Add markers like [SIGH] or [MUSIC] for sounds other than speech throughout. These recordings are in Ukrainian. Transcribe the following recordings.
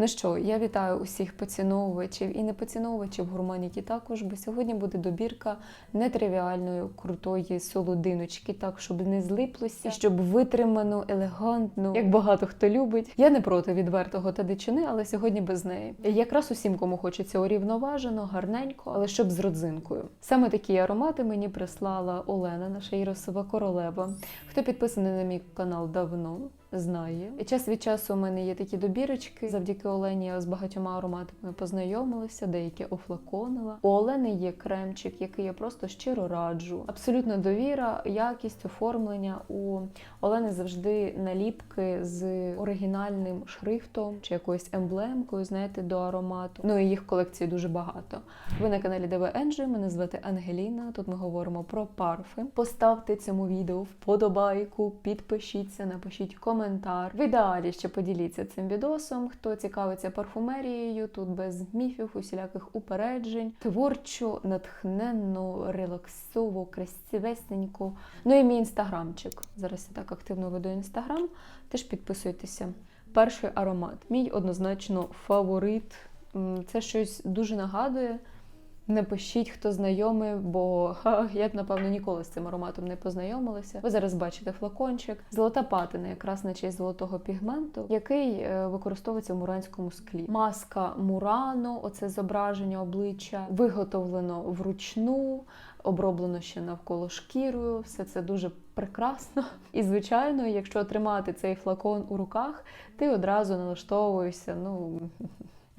Ну що, я вітаю усіх поціновувачів і не поціновувачів гурманіки також, бо сьогодні буде добірка нетривіальної крутої солодиночки, так щоб не злиплося, щоб витримано, елегантно, як багато хто любить. Я не проти відвертого та дичини, але сьогодні без неї. Якраз усім, кому хочеться урівноважено, гарненько, але щоб з родзинкою. Саме такі аромати мені прислала Олена, наша Іросова королева. Хто підписаний на мій канал давно, знає. І час від часу у мене є такі добірочки. Завдяки Олені я з багатьма ароматами познайомилася, деякі офлаконила. У Олени є кремчик, який я просто щиро раджу. Абсолютна довіра, якість оформлення. У Олени завжди наліпки з оригінальним шрифтом чи якоюсь емблемкою, знаєте, до аромату. Ну і їх колекції дуже багато. Ви на каналі ДВ Енджі, мене звати Ангеліна. Тут ми говоримо про парфи. Поставте цьому відео вподобайку, підпишіться, напишіть коментар. В ідеалі ще поділіться цим відосом. Хто цікавиться парфумерією, тут без міфів, усіляких упереджень, творчо, натхненно, релаксово, красивесенько. Ну і мій інстаграмчик. Зараз я так активно веду інстаграм. Теж підписуйтеся. Перший аромат. Мій однозначно фаворит. Це щось дуже нагадує. Напишіть, хто знайомий, бо ха, я б напевно ніколи з цим ароматом не познайомилася. Ви зараз бачите флакончик. Золота патина, якраз на честь золотого пігменту, який е, використовується в муранському склі. Маска Мурано, оце зображення обличчя, виготовлено вручну, оброблено ще навколо шкірою. Все це дуже прекрасно. І звичайно, якщо тримати цей флакон у руках, ти одразу налаштовуєшся. Ну.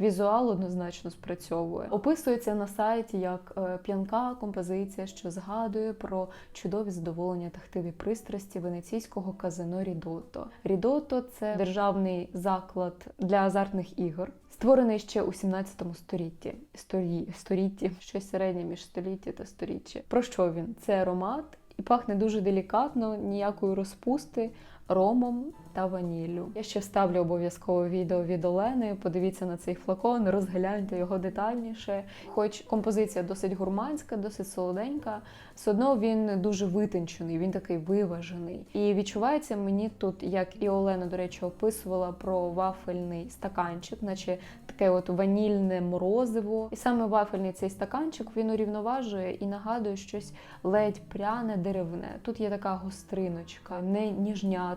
Візуал однозначно спрацьовує. Описується на сайті як е, п'янка композиція, що згадує про чудові задоволення та хтиві пристрасті венеційського казино Рідото. Рідото це державний заклад для азартних ігор, створений ще у 17 столітті. Сторі, столітті, щось середнє між століття та сторіччя. Про що він? Це аромат і пахне дуже делікатно, ніякої розпусти. Ромом та ваніллю. Я ще вставлю обов'язково відео від Олени. Подивіться на цей флакон, розгляньте його детальніше. Хоч композиція досить гурманська, досить солоденька, все одно він дуже витончений, він такий виважений. І відчувається мені тут, як і Олена, до речі, описувала про вафельний стаканчик, наче таке от ванільне морозиво. І саме вафельний цей стаканчик він урівноважує і нагадує щось ледь пряне деревне. Тут є така гостриночка, не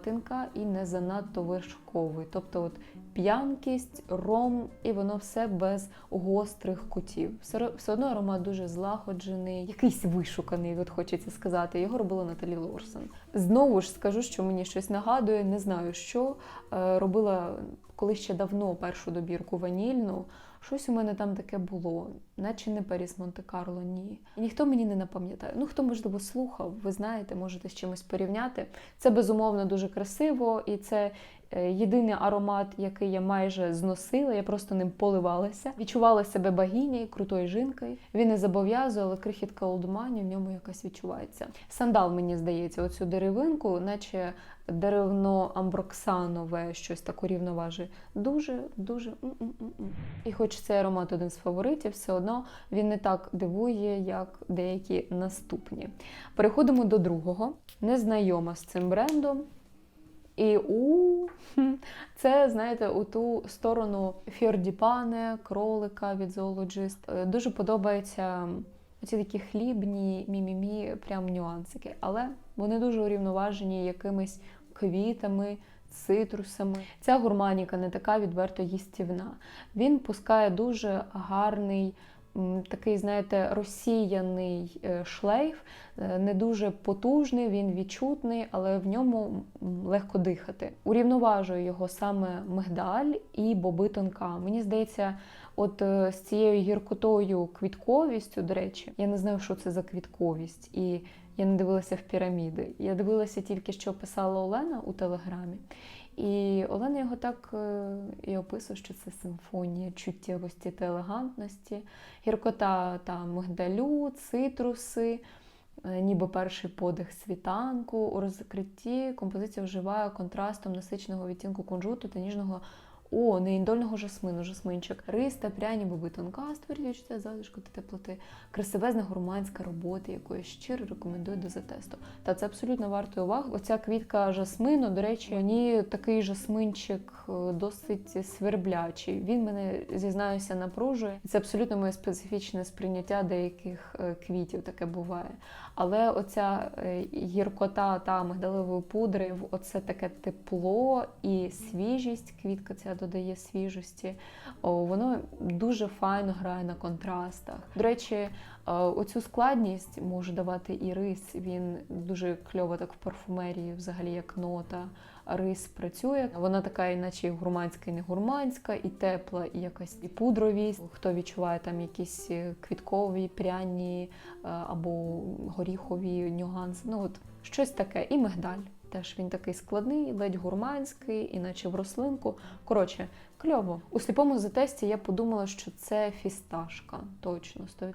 ніжнятинка і не занадто вершковий. Тобто, от п'янкість, ром, і воно все без гострих кутів. Все, все одно аромат дуже злагоджений, якийсь вишуканий, от хочеться сказати. Його робила Наталі Лорсон. Знову ж скажу, що мені щось нагадує, не знаю що. Е, робила коли ще давно першу добірку ванільну. Щось у мене там таке було, наче не Паріс Монте-Карло, ні. І ніхто мені не напам'ятає. Ну, хто, можливо, слухав, ви знаєте, можете з чимось порівняти. Це безумовно дуже красиво, і це е, єдиний аромат, який я майже зносила. Я просто ним поливалася. Відчувала себе богинею, крутою жінкою. Він не зобов'язує, але крихітка олдмані в ньому якась відчувається. Сандал, мені здається, оцю деревинку, наче деревно амброксанове, щось таке рівноважить. Дуже, дуже. м-м-м-м. І хоч цей аромат один з фаворитів, все одно він не так дивує, як деякі наступні. Переходимо до другого. Незнайома з цим брендом. І у це, знаєте, у ту сторону Фьордіпане, кролика від Zoologist. Е, Дуже подобаються ці такі хлібні мімімі, прям нюансики. Але вони дуже урівноважені якимись квітами, цитрусами. Ця гурманіка не така відверто їстівна. Він пускає дуже гарний. Такий, знаєте, розсіяний е, шлейф, е, не дуже потужний, він відчутний, але в ньому легко дихати. Урівноважує його саме мигдаль і боби тонка. Мені здається, от е, з цією гіркотою квітковістю, до речі, я не знаю, що це за квітковість, і я не дивилася в піраміди. Я дивилася тільки, що писала Олена у телеграмі. І Олена його так е, і описує, що це симфонія чуттєвості та елегантності, гіркота та мигдалю, цитруси, е, ніби перший подих світанку. У розкритті композиція вживає контрастом насиченого відтінку кунжуту та ніжного о, не індольного жасмину, жасминчик. Рис та пряні боби тонка, створює залишку та теплоти. Красивезна гурманська робота, яку я щиро рекомендую до затесту. Та це абсолютно варто уваги. Оця квітка жасмину, до речі, мені такий жасминчик е, досить сверблячий. Він мене зізнаюся напружує. Це абсолютно моє специфічне сприйняття деяких е, квітів, таке буває. Але оця е, гіркота та мигдалевої пудри, оце таке тепло і свіжість. Квітка ця додає свіжості. Воно дуже файно грає на контрастах. До речі, е, оцю складність може давати і рис. Він дуже кльово так в парфумерії, взагалі як нота. Рис працює. Вона така, іначе і гурманська, і не гурманська, і тепла, і якась і пудровість. Хто відчуває там якісь е, квіткові, пряні е, або горіхові нюанси. Ну от щось таке. І мигдаль. Теж він такий складний, ледь гурманський, іначе в рослинку. Коротше, кльово. У сліпому затесті я подумала, що це фісташка. Точно. сто-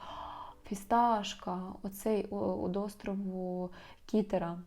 Фісташка, оцей о, від острову Кітера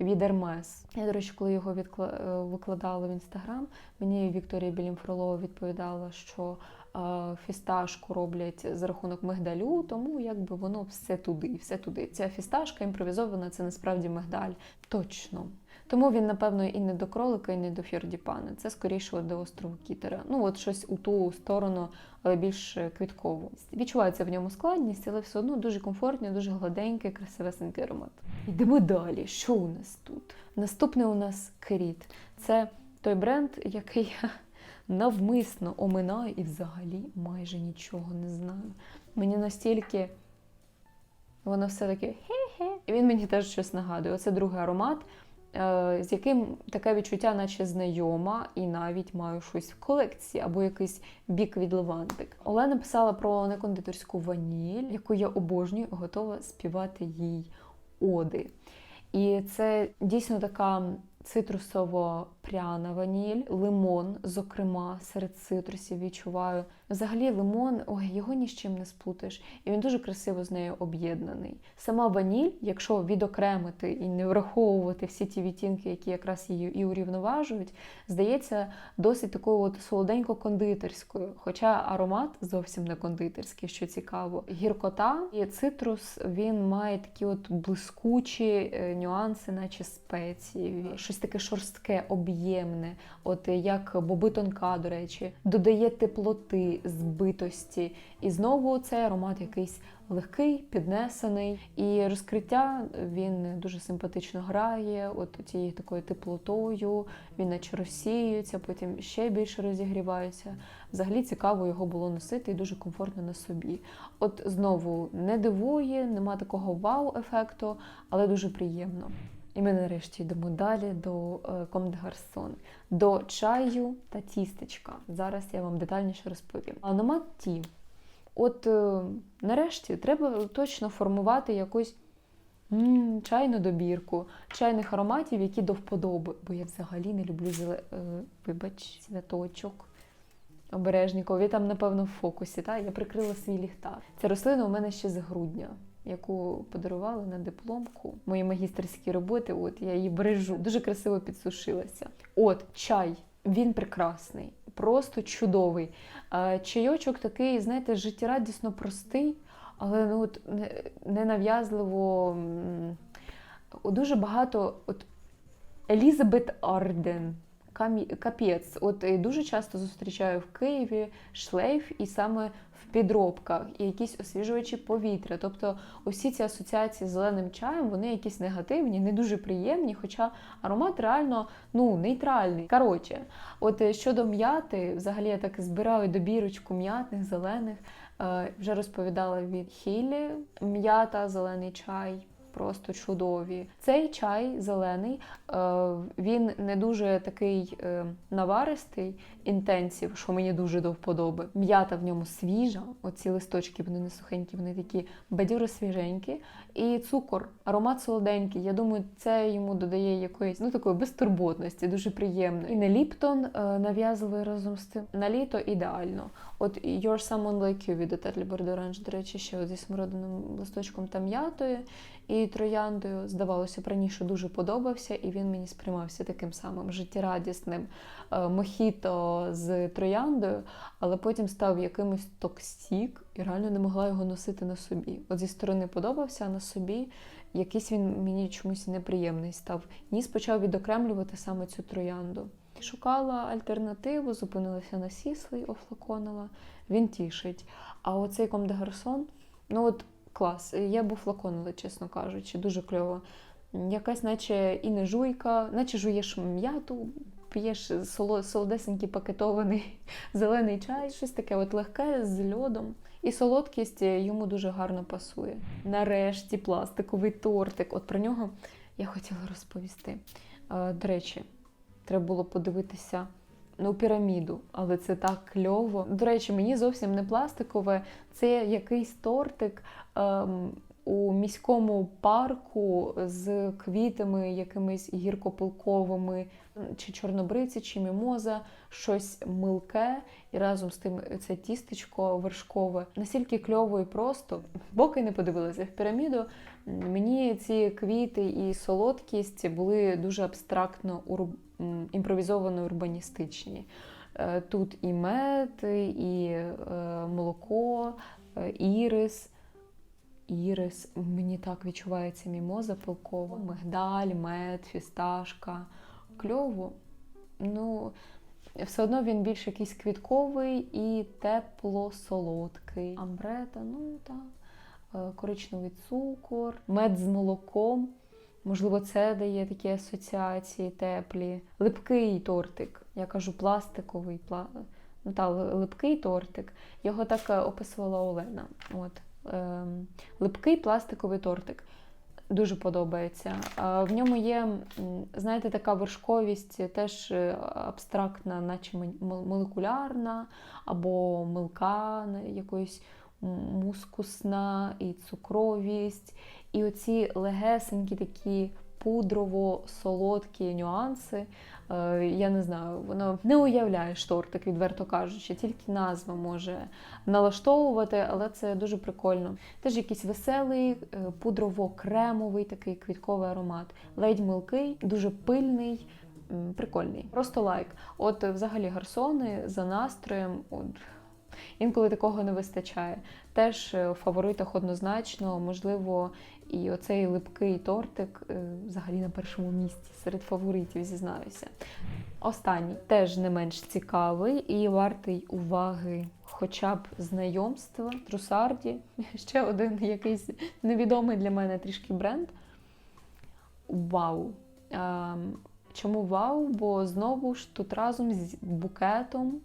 від Ермес. Я, до речі, коли його відкла- е, викладала в інстаграм, мені Вікторія Білімфролова відповідала, що е, фісташку роблять за рахунок мигдалю, тому якби воно все туди, все туди. Ця фісташка імпровізована, це насправді мигдаль. Точно. Тому він, напевно, і не до кролика, і не до фьордіпана. Це скоріше до острову Кітера. Ну, от щось у ту сторону, але більш квіткову. Відчувається в ньому складність, але все одно дуже комфортний, дуже гладенький, красивесенький аромат. Йдемо далі. Що у нас тут? Наступний у нас Кріт. Це той бренд, який я навмисно оминаю і взагалі майже нічого не знаю. Мені настільки воно все таке хе-хе. І він мені теж щось нагадує. Оце другий аромат, е, з яким таке відчуття, наче знайома, і навіть маю щось в колекції або якийсь бік від левантик. Олена писала про некондитерську ваніль, яку я обожнюю, готова співати їй оди. І це дійсно така цитрусово-пряна ваніль, лимон, зокрема, серед цитрусів відчуваю. Взагалі, лимон, ой, його ні з чим не сплутаєш, і він дуже красиво з нею об'єднаний. Сама ваніль, якщо відокремити і не враховувати всі ті відтінки, які якраз її і урівноважують, здається досить такою от солоденько-кондитерською. Хоча аромат зовсім не кондитерський, що цікаво. Гіркота і цитрус він має такі от блискучі е, нюанси, наче спеції, щось таке шорстке, об'ємне, от як боби тонка, до речі, додає теплоти, збитості. І знову цей аромат якийсь легкий, піднесений. І розкриття він дуже симпатично грає, от тією такою теплотою, він наче розсіюється, потім ще більше розігрівається. Взагалі цікаво його було носити і дуже комфортно на собі. От знову не дивує, нема такого вау-ефекту, але дуже приємно. І ми нарешті йдемо далі до Ком де Гарсон, до чаю та тістечка. Зараз я вам детальніше розповім. Аромат ті. От е, нарешті треба точно формувати якусь м, чайну добірку, чайних ароматів, які до вподоби. Бо я взагалі не люблю зеле... е, вибач, цвяточок. Обережнікові там, напевно, в фокусі. Та? Я прикрила свій ліхтар. Ця рослина у мене ще з грудня, яку подарували на дипломку. Мої магістерські роботи, от я її бережу. Дуже красиво підсушилася. От чай, він прекрасний, просто чудовий. Чайочок такий, знаєте, життєрадісно простий, але ну, от, не- ненав'язливо. Дуже багато от Елізабет Арден. Капець, от дуже часто зустрічаю в Києві шлейф і саме в підробках, і якісь освіжувачі повітря. Тобто усі ці асоціації з зеленим чаєм, вони якісь негативні, не дуже приємні, хоча аромат реально ну, нейтральний. Коротше, от е, щодо м'яти, взагалі я так збираю добірочку м'ятних, зелених. Е, Вже розповідала від Хілі, м'ята, зелений чай. Просто чудові. Цей чай зелений, е, він не дуже такий е, наваристий, інтенсів, що мені дуже до вподоби. М'ята в ньому свіжа, оці листочки, вони не сухенькі, вони такі бадьоро свіженькі. І цукор, аромат солоденький. Я думаю, це йому додає якоїсь ну такої безтурботності, дуже приємно. І не ліптон е, нав'язливий разом з тим. На літо ідеально. От You're Someone Like You від Bordeaux Orange, до речі, ще зі смородиним листочком та м'ятою. І трояндою, здавалося раніше дуже подобався, і він мені сприймався таким самим життєрадісним е, мохіто з трояндою, але потім став якимось токсік і реально не могла його носити на собі. От зі сторони подобався, а на собі якийсь він мені чомусь неприємний став. Ніс почав відокремлювати саме цю троянду. Шукала альтернативу, зупинилася на сіслий, офлаконила. Він тішить. А оцей Ком де Гарсон, ну от клас. Я б флаконила, чесно кажучи, дуже кльово. Якась, наче і не жуйка, наче жуєш м'яту, п'єш солодесенький пакетований [LAUGHS] зелений чай, щось таке от легке з льодом. І солодкість йому дуже гарно пасує. Нарешті пластиковий тортик. От про нього я хотіла розповісти. Е, До речі, треба було подивитися ну, піраміду, але це так кльово. До речі, мені зовсім не пластикове, це якийсь тортик. Ем, у міському парку з квітами якимись гіркопилковими, чи чорнобриці, чи мімоза, щось милке, і разом з тим це тістечко вершкове. Настільки кльово і просто, поки не подивилася в піраміду, мені ці квіти і солодкість були дуже абстрактно урб- м, імпровізовано урбаністичні. Е, Тут і мед, і е, молоко, е, ірис. Ірис, мені так відчувається мімоза пилкова, мигдаль, мед, фісташка. Кльово. Ну, все одно він більш якийсь квітковий і тепло-солодкий. Амбрета, ну так. Коричневий цукор, мед з молоком. Можливо, це дає такі асоціації теплі. Липкий тортик. Я кажу пластиковий, пла... ну, та, липкий тортик. Його так е, описувала Олена. От. Ем, липкий пластиковий тортик. Дуже подобається. В ньому є, знаєте, така вершковість, теж е, абстрактна, наче молекулярна, або милка якоїсь мускусна, і цукровість. І оці легесенькі такі пудрово-солодкі нюанси. Е, Я не знаю, воно не уявляєш тортик, відверто кажучи, тільки назва може налаштовувати, але це дуже прикольно. Теж якийсь веселий, е, пудрово-кремовий такий квітковий аромат. Ледь милкий, дуже пильний. Прикольний, просто лайк. От е, взагалі гарсони за настроєм. От, інколи такого не вистачає. Теж е, в фаворитах однозначно, можливо, і оцей липкий тортик е, взагалі на першому місці серед фаворитів, зізнаюся. Останній теж не менш цікавий і вартий уваги, хоча б знайомства. Трусарді, [LAUGHS] ще один якийсь невідомий для мене трішки бренд. Вау! Ем, Чому вау? Бо знову ж тут разом з букетом,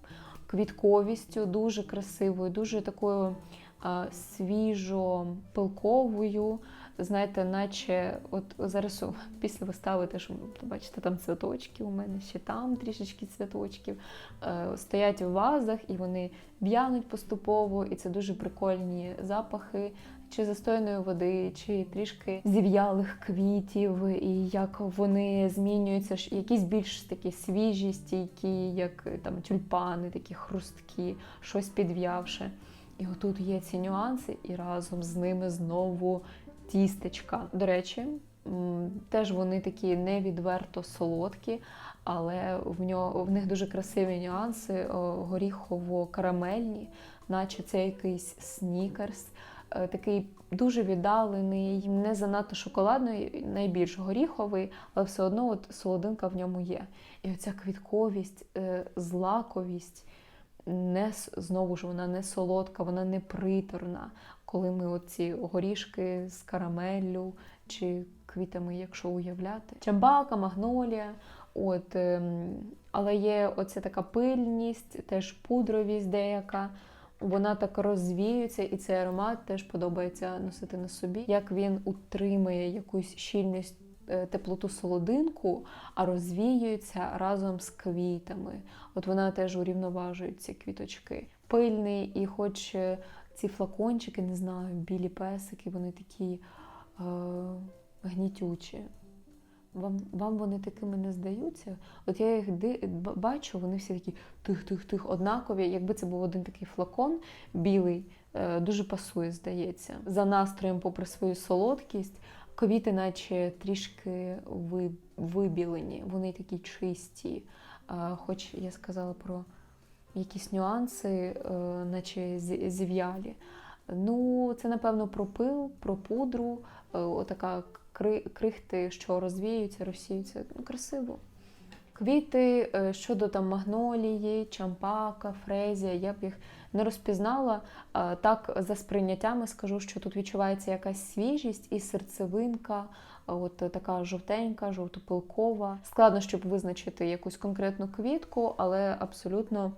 квітковістю, дуже красивою, дуже такою а, свіжо-пилковою. Знаєте, наче от зараз після вистави теж бачите, там цвяточки у мене, ще там трішечки цвяточків. Е, стоять в вазах і вони в'януть поступово, і це дуже прикольні запахи. Чи застояної води, чи трішки зів'ялих квітів, і як вони змінюються, якісь більш такі свіжі, стійкі, як е, там тюльпани, такі хрусткі, щось підв'явше. І отут є ці нюанси, і разом з ними знову тістечка. До речі, теж вони такі не відверто солодкі, але в нього в них дуже красиві нюанси, о, горіхово-карамельні, наче це якийсь снікерс. Е, Такий дуже віддалений, не занадто шоколадний, найбільш горіховий, але все одно от солодинка в ньому є. І оця квітковість, е, злаковість, не знову ж вона не солодка, вона не приторна. Коли ми оці горішки з карамеллю чи квітами, якщо уявляти, чамбака, магнолія. От, ем, але є оця така пильність, теж пудровість деяка. Вона так розвіюється, і цей аромат теж подобається носити на собі. Як він утримує якусь щільність, е, теплоту солодинку, а розвіюється разом з квітами. От вона теж урівноважує ці квіточки. Пильний, і хоч е, ці флакончики, не знаю, білі песики, вони такі е, гнітючі. Вам, вам вони такими не здаються? От я їх бачу, вони всі такі тих-тих-тих, однакові. Якби це був один такий флакон білий, е, дуже пасує, здається. За настроєм, попри свою солодкість, Квіти, наче трішки ви- вибілені, вони такі чисті. Хоч я сказала про якісь нюанси, е, наче зів'ялі. Ну, це напевно про пил, про пудру, е, отака крихти, що розвіються, розсіються. Ну, красиво. Квіти е, щодо там магнолії, чампака, фрезія, я б їх не розпізнала. Так, за сприйняттями скажу, що тут відчувається якась свіжість і серцевинка, от така жовтенька, жовтопилкова. Складно, щоб визначити якусь конкретну квітку, але абсолютно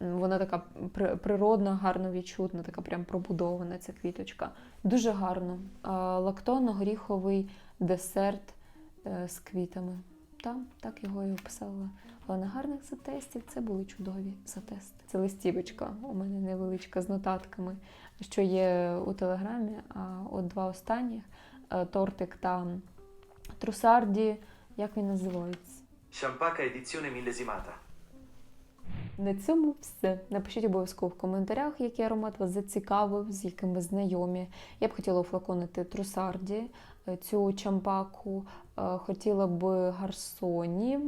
вона така при- природна, гарно відчутна, така прям пробудована ця квіточка. Дуже гарно. А, Лактонно-горіховий десерт е, з квітами. Та, так його і описала. Але на гарних затестів це були чудові затести. Це листівочка у мене невеличка з нотатками, що є у телеграмі. А от два останніх е, тортик та трусарді, як він називається? Champaka edizione millesimata. На цьому все. Напишіть обов'язково в коментарях, який аромат вас зацікавив, з яким ви знайомі. Я б хотіла офлаконити трусарді, е, цю чампаку, хотіла б гарсонів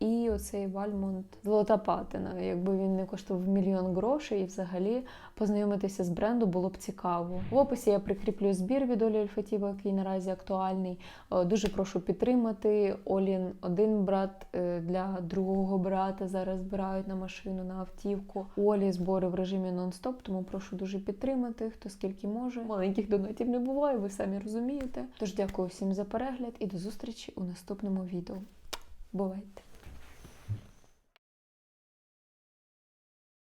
і оцей вальмонт золота патина. Якби він не коштував мільйон грошей, і взагалі познайомитися з бренду було б цікаво. В описі я прикріплю збір від Олі Альфатіва, який наразі актуальний. Е, Дуже прошу підтримати. Олін один брат е, для другого брата зараз збирають на машину, на автівку. Олі збори в режимі нон-стоп, тому прошу дуже підтримати, хто скільки може. Маленьких донатів не буває, ви самі розумієте. Тож дякую всім за перегляд і до зустрічі у наступному відео. Бувайте!